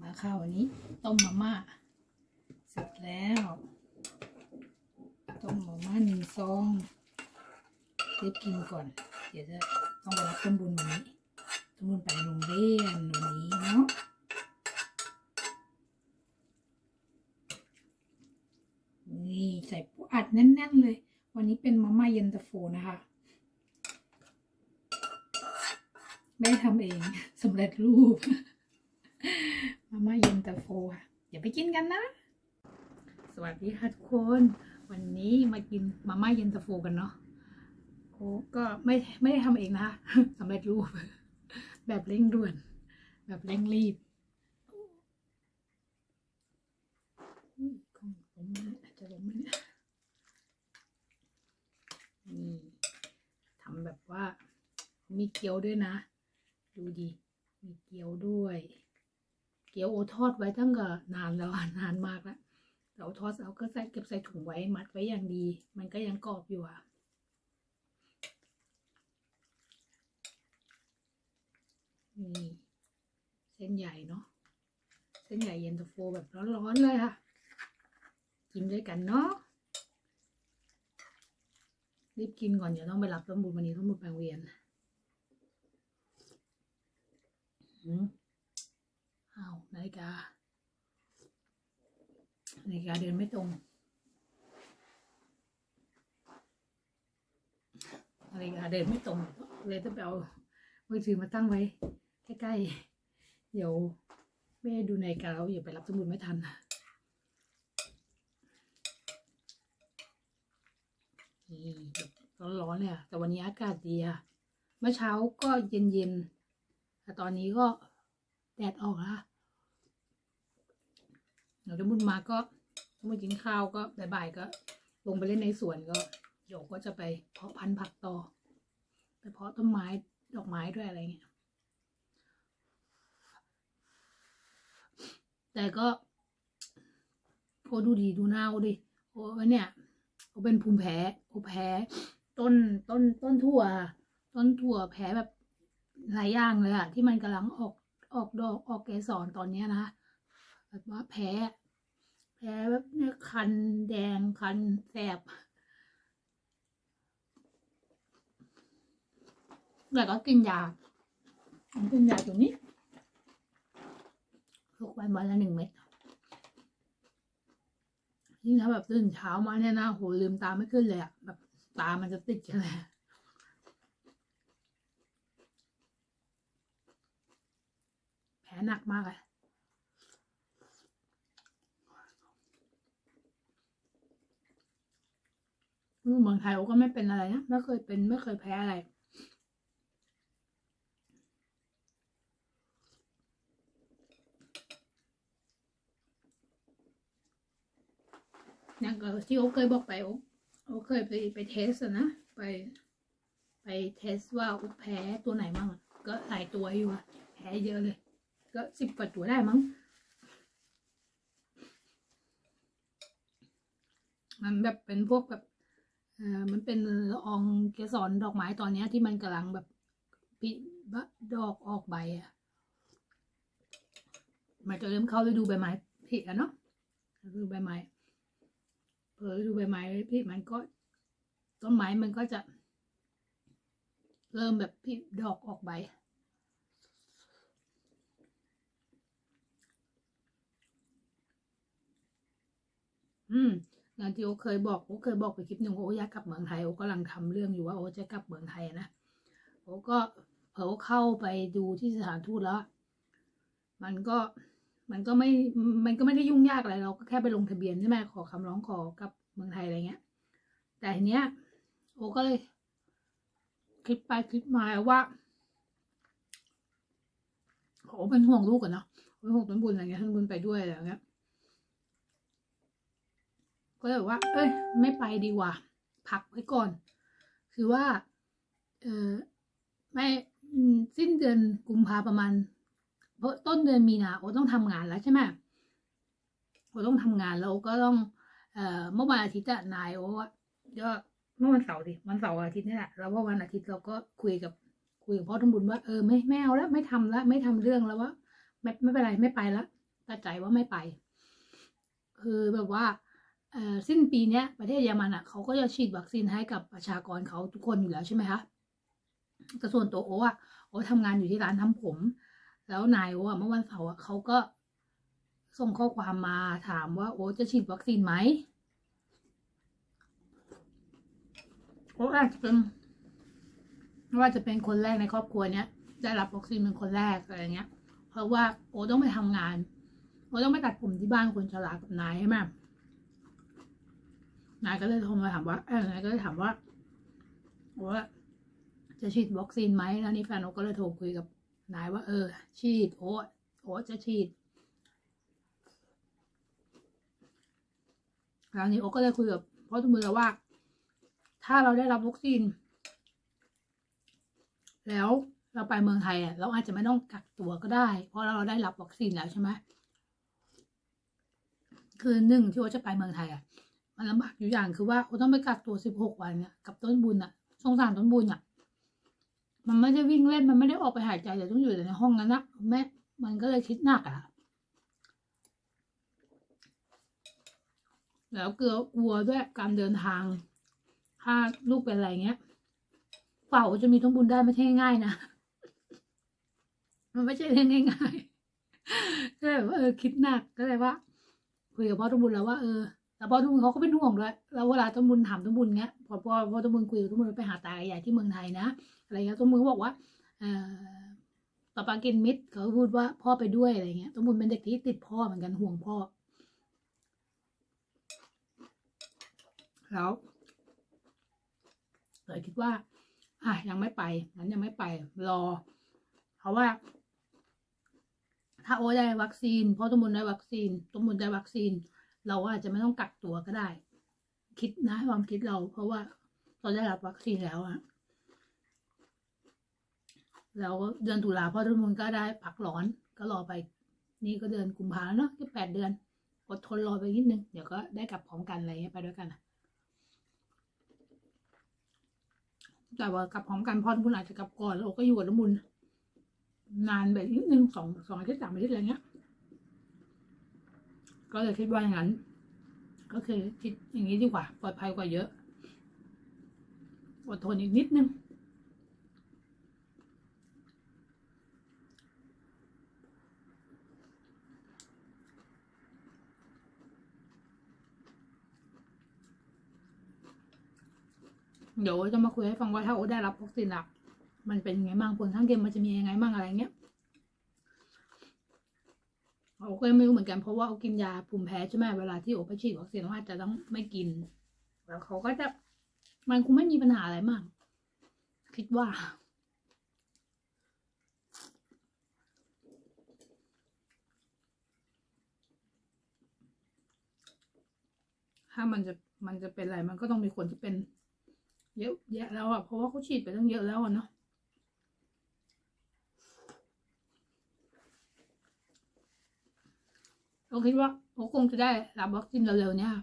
มาข้าววันนี้ ต้มมาม่าเสร็จแล้ว ต้มมาม่าหนึ่งซองรีบกินก่อน เดี๋ยวจะต้องไปรับต้นบุญวันนี้ต้นบุญไปโรงเรียนวันนี้เนาะนี่ใส่ปูอัดแน่น ๆ เลย วันนี้เป็นมาม่าเย็นตาโฟนะคะแม่ทำเองสำเร็จรูป มาม่าเย็นตาโฟค่ะ เดี๋ยวไปกินกันนะ สวัสดีค่ะทุกคน วันนี้มากินมาม่าเย็นตาโฟกันเนาะโอ้ก็ไม่ไม่ได้ทำเองนะคะสำเร็จรูป แบบเร่งด่วน แบบเร่งรีบของผมอาจจะล้มไหมเนี่ยนี่ทำแบบว่า มีเกี๊ยวด้วยนะ ดูดิมีเกี๊ยวด้วย เกี๊ยวโอทอดไว้ตั้งแต่นานแล้วนานมากแล้วแต่อทอดเอาก็ใส่เก็บใส่ถุงไว้มัดไว้อย่างดี มันก็ยังกรอบอยู่อะนี่เส้นใหญ่เนาะเส้นใหญ่เย็นตาโฟแบบร้อนๆเลยค่ะ กินด้วยกันเนาะรีบกินก่อนเดี๋ยวต้องไปรับต้นบุญวันนี้ต้นบุญไปโรงเรียนอืม อ้าวนาฬิกานาฬิกาเดินไม่ตรงนาฬิกาเดินไม่ตรง เลยต้องไปเอามือถือมาตั้งไว้ ใกล้ๆ เดี๋ยวแม่ดูนาฬิกาแล้วอย่าไปรับสมุดไม่ทันนี่แบบร้อนๆเลยอะแต่วันนี้อากาศดีอะเมื่อเช้าก็เย็นๆแต่ตอนนี้ก็ แดดออกแล้วค่ะเดี๋ยวจะบุญมาก็ต้องมากินข้าวก็บ่ายๆก็ ลงไปเล่นในสวนก็เดี๋ยวก็จะไปเพาะพันธุ์ผักต่อ ไปเพาะต้นไม้ดอกไม้ด้วยอะไรเงี้ย แต่ก็โอ้ดูดีดูหน้าโอ้ดิโอ้เนี่ยโอ้เป็นภูมิแพ้โอ้แพ้ต้นต้นต้นถั่ว ต้นถั่วแพ้แบบหลายอย่างเลยอะที่มันกำลังออก ออกดอกออกเกสรตอนนี้นะคะแบบว่าแพ้แพ้แบบเนี่ยคันแดงคันแสบแต่ก็กินยากินยาตัวนี้ทุกวันวันละหนึ่งเม็ดยิ่งถ้าแบบตื่นเช้ามาเนี่ยนะโหลืมตาไม่ขึ้นเลยอะแบบตามันจะติดกันเลย แผล หนักมากเลยลูกเมืองไทยโอก็ไม่เป็นอะไรนะ ไม่เคยเป็นไม่เคยแพ้อะไรอย่างก็ที่โอเคยบอกไปโอโอเคยไปไปเทสอะนะไป ไปเทสว่าโอแพ้ตัวไหนมั่งก็หลายตัวอยู่อะแพ้เยอะเลย ก็สิบกว่าตัวได้มั้ง มันแบบเป็นพวกแบบเอ่อมันเป็นละอองเกสรดอกไม้ตอนเนี้ยที่มันกำลังแบบปิบะดอกออกใบอะมันจะเริ่มเข้าฤดูใบไม้ผลิแล้วเนาะฤดูใบไม้เผลอฤดูใบไม้ผลิมันก็ต้นไม้มันก็จะ เริ่มแบบผลิดอกออกใบ อืมอย่างที่โอเคยบอกโอเคยบอกไปคลิปหนึ่งว่าโออยากกลับเมืองไทยโอกำลังทำเรื่องอยู่ว่าโอจะกลับเมืองไทยนะโอก็เผอเข้าไปดูที่สถานทูตแล้ว มันก็มันก็ไม่ มันก็ไม่ได้ยุ่งยากอะไรเราก็แค่ไปลงทะเบียนใช่ไหมขอคำร้องขอกลับเมืองไทยอะไรเงี้ย แต่ทีเนี้ย โอก็เลย คลิปไปคลิปมาว่าโอเป็นห่วงลูกกันเนาะเป็นห่วงต้นบุญอะไรเงี้ยต้นบุญไปด้วยอะไรเงี้ย ก็เลยบอกว่า เอ้ย ไม่ไปดีกว่า พักไว้ก่อน คือว่า เออไม่สิ้นเดือนกุมภาประมาณเพราะต้นเดือนมีนาโอต้องทำงานแล้วใช่ไหมโอต้องทำงานแล้วก็ต้อง เอ่อเมื่อวันอาทิตย์อะนายโอว่าก็เมื่อวันเสาร์ดิวันเสาร์อาทิตย์นี่แหละแล้วว่าวันอาทิตย์เราก็คุยกับคุยกับพ่อทำบุญว่าเออไม่ไม่เอาแล้วไม่ทำแล้วไม่ทำเรื่องแล้วว่าไม่ไม่เป็นไรไม่ไปแล้วตัดใจว่าไม่ไป คือแบบว่า สิ้นปีเนี้ยประเทศเยอรมันอะเขาก็จะฉีดวัคซีนให้กับประชากรเขาทุกคนอยู่แล้วใช่ไหมคะแต่ส่วนตัวโอ้อะโอ้ทำงานอยู่ที่ร้านทำผม แล้วนายโอ้อะเมื่อวันเสาร์อะเขาก็ส่งข้อความมาถามว่า โอ้จะฉีดวัคซีนไหมโอ้อาจจะเป็นว่าจะเป็นคนแรกในครอบครัวเนี้ยได้รับวัคซีนเป็นคนแรกอะไรเงี้ย เพราะว่าโอ้ต้องไปทำงาน โอ้ต้องไปตัดผมที่บ้านคนชรากับนายใช่ไหม นายก็เลยโทรมาถามว่าเออนายก็เลยถามว่าว่าจะฉีดวัคซีนไหมแล้วนี่แฟนโอก็เลยโทรคุยกับนายว่า เออ ฉีดโอ้โอ้จะฉีดแล้วนี้โอก็เลยคุยกับพ่อทุกมือว่า ถ้าเราได้รับวัคซีน แล้วเราไปเมืองไทยอะเราอาจจะไม่ต้องกักตัวก็ได้ เพราะเราได้รับวัคซีนแล้วใช่ไหมคือหนึ่งที่ว่าจะไปเมืองไทยอะ มันลำบากอยู่อย่างคือว่าต้องไปกักตัวสิบหกวันเนี่ยกับต้นบุญอะสงสารต้นบุญอะมันไม่ได้วิ่งเล่นมันไม่ได้ออกไปหายใจแต่ต้องอยู่แต่ในห้องนั้นนะแม่มันก็เลยคิดหนักอะแล้วเกลือกลัวด้วยการเดินทาง ถ้าลูกเป็นอะไรเงี้ยเป่าจะมีต้นบุญได้ไม่ใช่ง่ายนะมันไม่ใช่เรื่องง่ายๆก็เลยว่าเออคิดหนักก็เลยว่าคุยกับพ่อต้นบุญแล้วว่าเออ แต่พ่อต้นบุญเขาก็เป็นห่วงด้วยแล้วเวลาต้นบุญถามต้นบุญเงี้ยพอพ่อพอต้นบุญคุยกับต้นบุญไปหาตาใหญ่ที่เมืองไทยนะอะไรเงี้ยต้นบุญบอกว่าเออปาปากินมิดเขาพูดว่าพ่อไปด้วยอะไรเงี้ยต้นบุญเป็นเด็กที่ติดพ่อเหมือนกันห่วงพ่อ แล้วเลยคิดว่า อะยังไม่ไปงั้นยังไม่ไป รอ เพราะว่า ถ้าโอได้วัคซีนพ่อตุ้มบุญได้วัคซีนตุ้มบุญได้วัคซีน เราอาจจะไม่ต้องกักตัวก็ได้ คิดนะความคิดเรา เพราะว่าเราได้รับวัคซีนแล้วอะแล้วเดือนตุลาพ่อตุ้มบุญก็ได้พักร้อนก็รอไป นี่ก็เดือนกุมภาแล้วเนาะก็แปดเดือนอดทนรอไปนิดนึง เดี๋ยวก็ได้กลับพร้อมกันอะไรเงี้ยไปด้วยกันนะแต่ว่ากลับพร้อมกันพ่อทุนอาจจะกลับก่อนแล้วก็อยู่กับน้ำมุนนานแบบนิดนึงสองสองอาทิตย์สามอาทิตย์อะไรเงี้ย ก็เลยคิดว่าอย่างนั้น ก็คือคิดอย่างนี้ดีกว่า ปลอดภัยกว่าเยอะ อดทนอีกนิดนึง เดี๋ยวจะมาคุยให้ฟังว่าถ้าโอได้รับวัคซีนละมันเป็นยังไงบ้างผลข้างเคียงมันจะมียังไงบ้างอะไรเงี้ย โอก็ไม่รู้เหมือนกันเพราะว่าโอกินยาภูมิแพ้ใช่ไหมเวลาที่โอไปฉีดวัคซีนเขาอาจะต้องไม่กิน แล้วเขาก็จะมันคงไม่มีปัญหาอะไรมาก คิดว่า ถ้ามันจะมันจะเป็นอะไรมันก็ต้องมีคนที่เป็น เยอะแยะแล้วอะเพราะว่าเขาฉีดไปตั้งเยอะแล้วเนาะ เราคิดว่าเขาคงจะได้รับวัคซีนเร็วๆเนี่ยค่ะ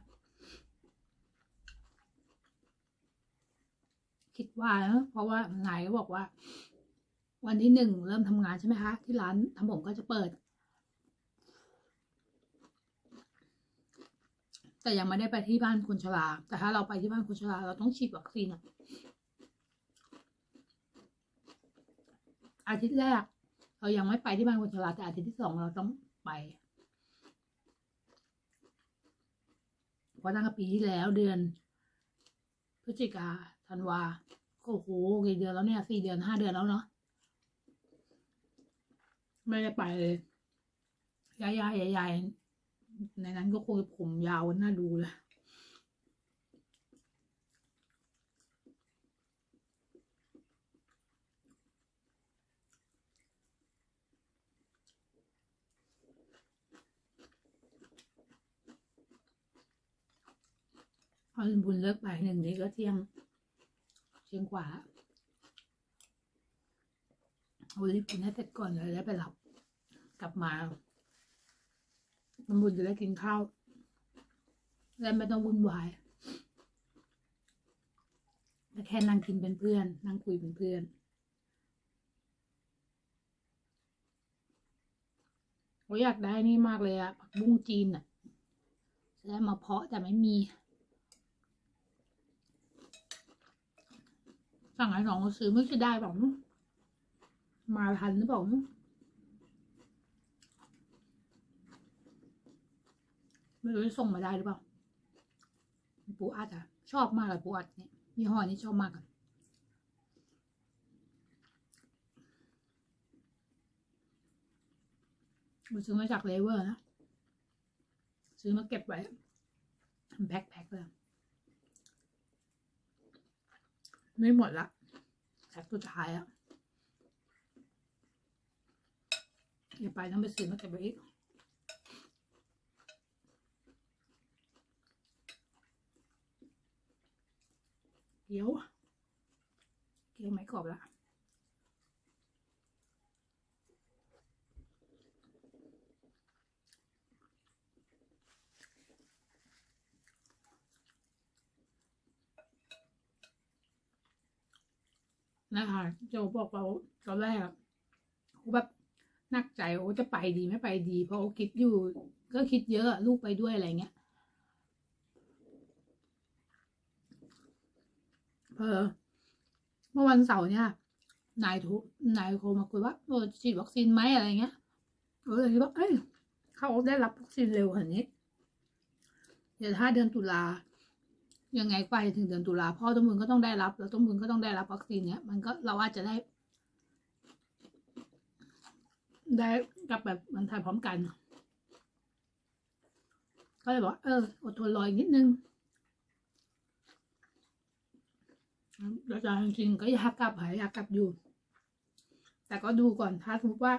คิดว่านะเพราะว่านายก็บอกว่า วันที่หนึ่งเริ่มทำงานใช่ไหมคะ ที่ร้านทำผมก็จะเปิด แต่ยังไม่ได้ไปที่บ้านคนชรา แต่ถ้าเราไปที่บ้านคนชรา เราต้องฉีดวัคซีนอะอาทิตย์แรก เรายังไม่ไปที่บ้านคนชราแต่อาทิตย์ที่สองเราต้องไป พราะตั้งแต่ปีที่แล้วเดือน พฤศจิกาธันวาก็โอ้โหกี่เดือนแล้วเนี่ยสี่เดือนห้าเดือนแล้วเนาะไม่ได้ไปเลยยายายยายในนั้นก็คงผมยาวน่าดูเลย พอบุญเลิกบ่ายหนึ่งนี้ก็เที่ยงเที่ยงกว่าโอ้รีบกินให้เสร็จก่อนเลยแล้วไปหลับ กลับมาบุญจะได้กินข้าว และไม่ต้องวุ่นวายแค่นั่งกินเป็นเพื่อน นั่งคุยเป็นเพื่อนโอผมอยากได้นี่มากเลยอะผักบุ้งจีนอะจะได้มาเพาะแต่ไม่มี สั่งให้น้องซื้อไม่จะได้เปล่ามาทันหรือเปล่าไม่รู้จะส่งมาได้หรือเปล่า ปูอัดอะชอบมากเลยปูอัดเนี่ยยี่ห้อนี้ชอบมากอะมันซื้อมาจากเลเวอร์นะ ซื้อมาเก็บไว้แพ็คแพ็คเลย ไม่หมดละแพ็คสุดท้ายอะอย่าไปต้องไปซื้อมาเก็บไว้อีกเกี๊ยวเกี๊ยวไม่กรอบละ นะคะโจบอกว่าตอนแรกอะโอแบบนักใจโอ้จะไปดีไม่ไปดี เพราะโอคิดอยู่ ก็คิดเยอะลูกไปด้วยอะไรเงี้ยเออเมื่อวันเสาร์เนี่ยนายทรนายโทรมาคุยว่าเออฉีดวัคซีนไหมอะไรเงี้ยเออเลยคิดว่าเอ้ยเขาได้รับวัคซีนเร็วขนาดนี้ เดี๋ยวถ้าเดือนตุลา ยังไงไปถึงเดือนตุลาพ่อตุ้มมึงก็ต้องได้รับแล้วตุ้มมึงก็ต้องได้รับวัคซีนเนี้ยมันก็เราอาจจะได้ ได้กับแบบมันถ่ายพร้อมกัน ก็เลยบอกว่าเอออดทนรออีกนิดนึงแล้วจริงก็อยากกลับหายอยากกลับอยู่ แต่ก็ดูก่อนถ้าสมมติว่า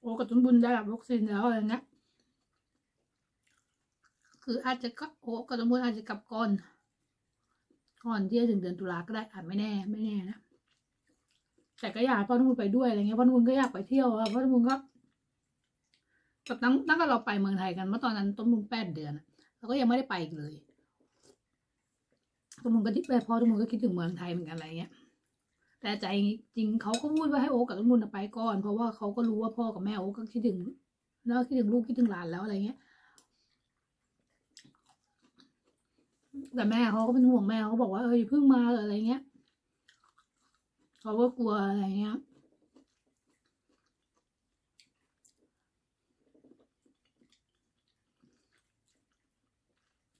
โอ้กับต้นบุญได้รับวัคซีนแล้วอะไรเงี้ยคืออาจจะก็โอ้กับต้นบุญอาจจะกลับก่อน ก่อนที่จะถึงเดือนตุลาก็ได้อาจไม่แน่ ไม่แน่นะแต่ก็อยากพ่อต้นบุญไปด้วยอะไรเงี้ยพ่อต้นบุญก็อยากไปเที่ยวอะพ่อต้นบุญก็กับตั้งตั้งแต่เราไปเมืองไทยกันเมื่อตอนนั้นต้นบุญแปดเดือนเราก็ยังไม่ได้ไปอีกเลยทุกคนก็คิดไปพ่อทุกคนก็คิดถึงเมืองไทยเหมือนกันอะไรเงี้ย แต่ใจจริงเขาก็พูดว่าให้โอ๊กกับทุกคนไปก่อน เพราะว่าเขาก็รู้ว่าพ่อกับแม่โอ๊กก็คิดถึงแล้วคิดถึงลูกคิดถึงหลานแล้วอะไรเงี้ย แต่แม่เขาก็เป็นห่วงแม่เขาบอกว่าเอออย่าเพิ่งมาอะไรเงี้ยเขาก็กลัวอะไรเงี้ย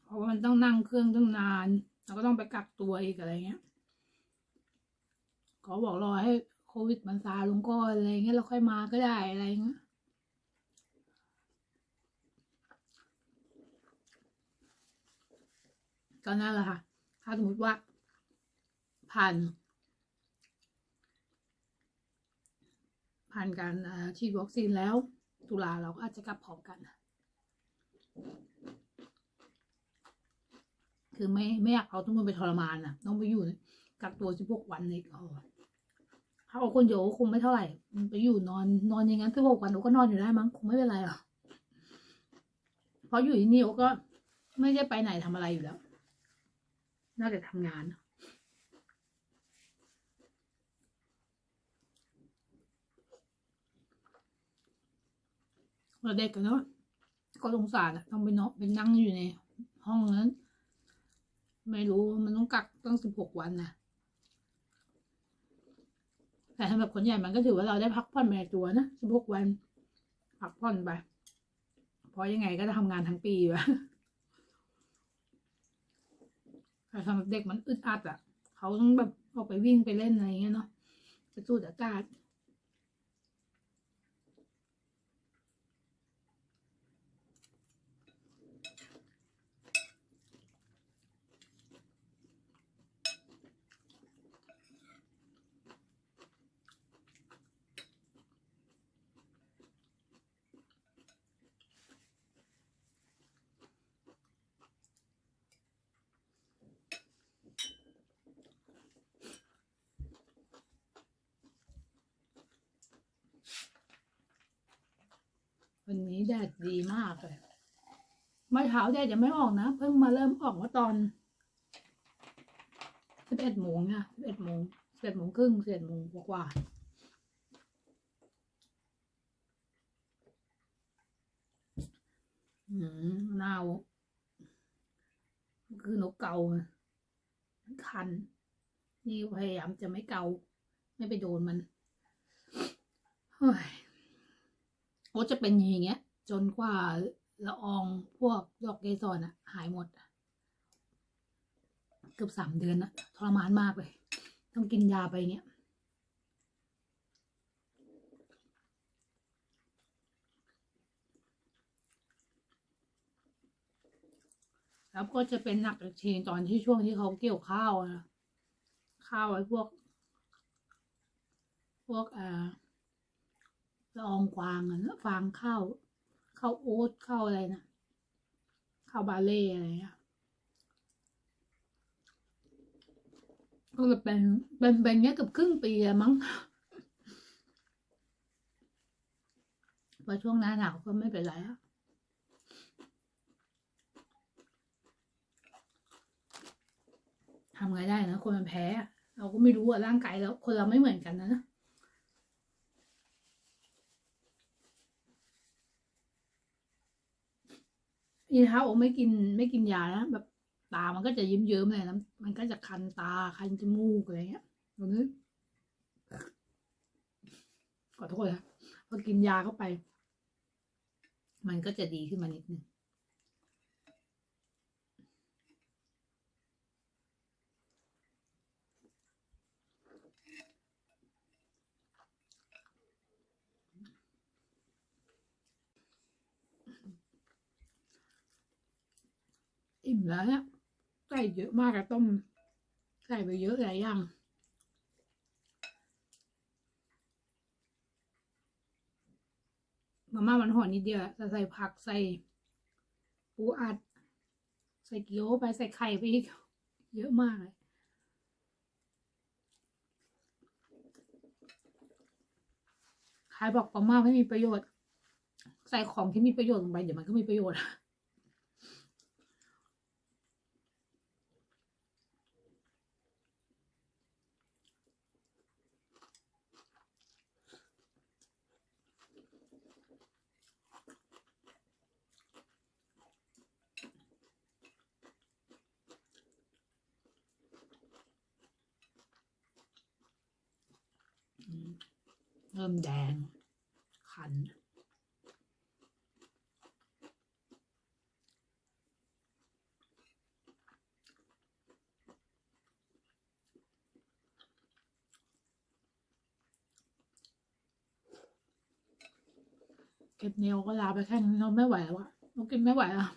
เพราะว่ามันต้องนั่งเครื่องตั้งนาน แล้วก็ต้องไปกักตัวอีกอะไรเงี้ยเขาบอกรอให้โควิดมันซาลงก่อนอะไรเงี้ยเราค่อยมาก็ได้อะไรเงี้ย ก็นั่นแหละค่ะ ถ้าสมมติว่า ผ่านผ่านการฉีดวัคซีนแล้ว ตุลาเราก็อาจจะกลับพร้อมกัน คือไม่ไม่อยากเอาทุกคนไปทรมานอะต้องไปอยู่กักตัวสิบหกวันในก่อถ้าเอาคนเดียวคงไม่เท่าไหร่ไปอยู่นอนนอนอย่างนั้นสิบหกวันโอก็นอนอยู่ได้มั้งคงไม่เป็นไรหรอกเพราะอยู่ที่นี่โอก็ไม่ได้ไปไหนทำอะไรอยู่แล้ว น่าจะทำงานเราเด็กกันเนาะก็สงสารอะต้องไปเนาะไปนั่งอยู่ในห้องนั้น ไม่รู้มันต้องกักตั้งสิบหกวันนะแต่สำหรับคนใหญ่มันก็ถือว่าเราได้พักผ่อนไปตัวนะสิบหกวัน พักผ่อนไปเพราะยังไงก็จะทำงานทั้งปีวะ แต่สำหรับเด็กมันอึดอัดอะ เขาต้องแบบออกไปวิ่งไปเล่นอะไรเงี้ยเนาะไปสูดอากาศ แดดดีมากเลยเมื่อเช้าแดดยังไม่ออกนะ เพิ่งมาเริ่มออกเมื่อตอนสิบเอ็ดโมงนะสิบเอ็ดโมงสิบเอ็ดโมงครึ่งสิบเอ็ดโมงกว่าอืมเน่ามันคือนกเกาคัน นี่พยายามจะไม่เกา ไม่ไปโดนมันเฮ้ยโอ้จะเป็นอย่างเงี้ย จนกว่าละอองพวกดอกเกสรอะหายหมด เกือบสามเดือนอะทรมานมากเลย ต้องกินยาไปเงี้ยแล้วก็จะเป็นหนักทีตอนที่ช่วงที่เขาเกี่ยวข้าวอะข้าวไอ้พวก พวกอ่าละอองกวางอะฟางข้าว ข้าวโอ๊ตข้าวอะไรนะข้าวบาเล่อะไรเงี้ยก็จะเป็นเป็นเป็นเงี้ยเกับครึ่งปีอะมั้งพอช่วงหน้าหนาวก็ไม่เป็นไรอะทำไงได้นะคนมันแพ้ เราก็ไม่รู้อะร่างกายแล้วคนเราไม่เหมือนกันนะ นี่ถ้าโอไม่กินไม่กินยานะแบบตามันก็จะยิ้มเยิ้มเลยนะมันก็จะคันตาคันจมูกอะไรเงี้ยตรงนี้ขอโทษนะพอกินยาเข้าไป มันก็จะดีขึ้นมานิดนึง อิ่มแล้วเนี่ยใส่เยอะมากอะต้มใส่ไปเยอะหลายอย่างมาม่ามันห่อนิดเดียวอะใส่ผักใส่ปูอัด ใส่เกี๊ยวไปใส่ไข่ไปอีกเยอะมากเลยใครบอกมาม่าไม่มีประโยชน์ ใส่ของที่มีประโยชน์ลงไปเดี๋ยวมันก็มีประโยชน์ อืม เริ่มแดงคัน เก็บเนวก็ลาไปแค่นี้เราไม่ไหวแล้วอะเรากินไม่ไหวแล้ว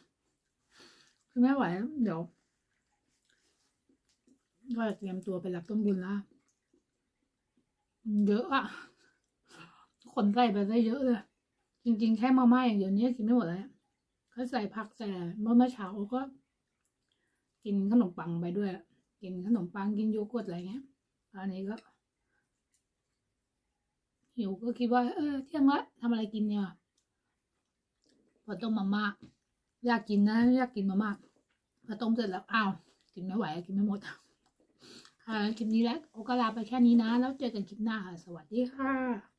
คือไม่ไหวแล้วเดี๋ยวก็จะเตรียมตัวไปรับต้นบุญล้วเยอะอะ คนใส่ไปได้เยอะเลย จริง ๆ แค่มาม่าอย่างเดียวนี้กินไม่หมดแล้วก็ใส่ผักใส่เมื่อเมื่อเช้าก็ กินขนมปังไปด้วย กินขนมปังกินโยเกิร์ตอะไรเงี้ย อันนี้ก็หิวก็คิดว่า เออเที่ยงละทำอะไรกินเนี่ยพอต้มมาม่าอยากกินนะอยากกินมาม่าพอต้มเสร็จแล้วอ้าวกินไม่ไหวกินไม่หมดค่ะคลิปนี้แล้วโอก็ลาไปแค่นี้นะ แล้วเจอกันคลิปหน้าค่ะ สวัสดีค่ะ